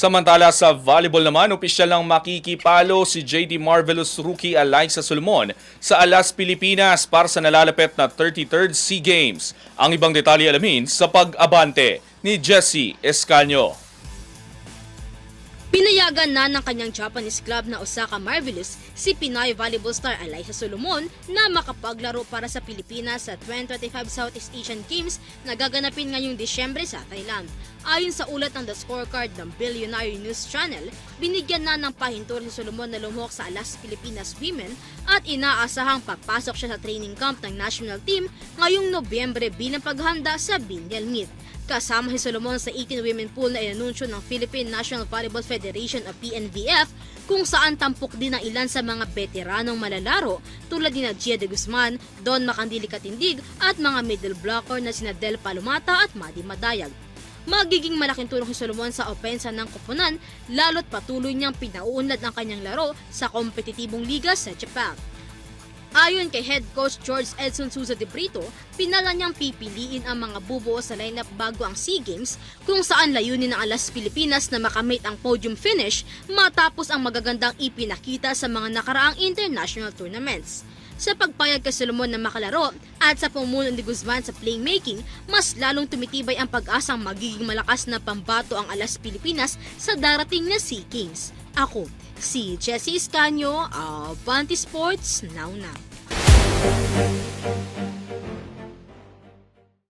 Samantala sa volleyball naman, opisyal lang makikipalo si JD Marvelous rookie Eliza Solomon sa Alas, Pilipinas para sa nalalapit na 33rd SEA Games. Ang ibang detalye alamin sa pag-abante ni Jesse Escanio. Pinayagan na ng kanyang Japanese club na Osaka Marvelous si Pinoy volleyball star Eliza Solomon na makapaglaro para sa Pilipinas sa 2025 Southeast Asian Games na gaganapin ngayong Disyembre sa Thailand. Ayon sa ulat ng The Scorecard ng Billionaire News Channel, binigyan na ng pahintur si Solomon na lumok sa Alas Pilipinas Women at inaasahang papasok siya sa training camp ng national team ngayong Nobyembre bilang paghanda sa Binyal Meet. Kasama si Solomon sa 18 women pool na inanunsyo ng Philippine National Volleyball Federation o PNVF kung saan tampok din ang ilan sa mga veteranong malalaro tulad ni Gia de Guzman, Don Macandili Katindig at mga middle blocker na sina Del Palomata at Madi Madayag. Magiging malaking tulong si Solomon sa opensa ng koponan lalo't patuloy niyang pinauunlad ang kanyang laro sa kompetitibong liga sa Japan. Ayon kay head coach George Edson Souza de Brito, pinala niyang pipiliin ang mga bubuo sa lineup bago ang SEA Games kung saan layunin ng Alas Pilipinas na makamit ang podium finish matapos ang magagandang ipinakita sa mga nakaraang international tournaments. Sa pagpayag kay Solomon na makalaro at sa pumuno ni Guzman sa playmaking, mas lalong tumitibay ang pag-asang magiging malakas na pambato ang Alas Pilipinas sa darating na SEA Games. Ako, si Jessie Escanio, Avanti Sports, now na.